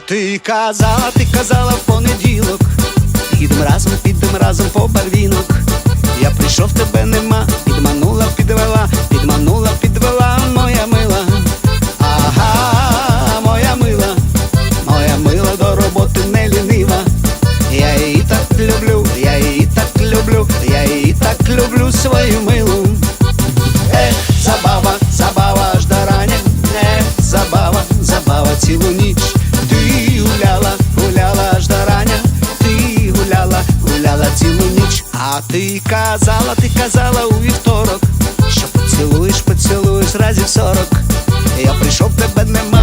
ти казала, ти казала в понеділок. Підем разом, підемо разом по барвінок. А ти казала, ти казала у вівторок, що поцілуєш, поцілуєш разів сорок. Я прийшов, тебе нема,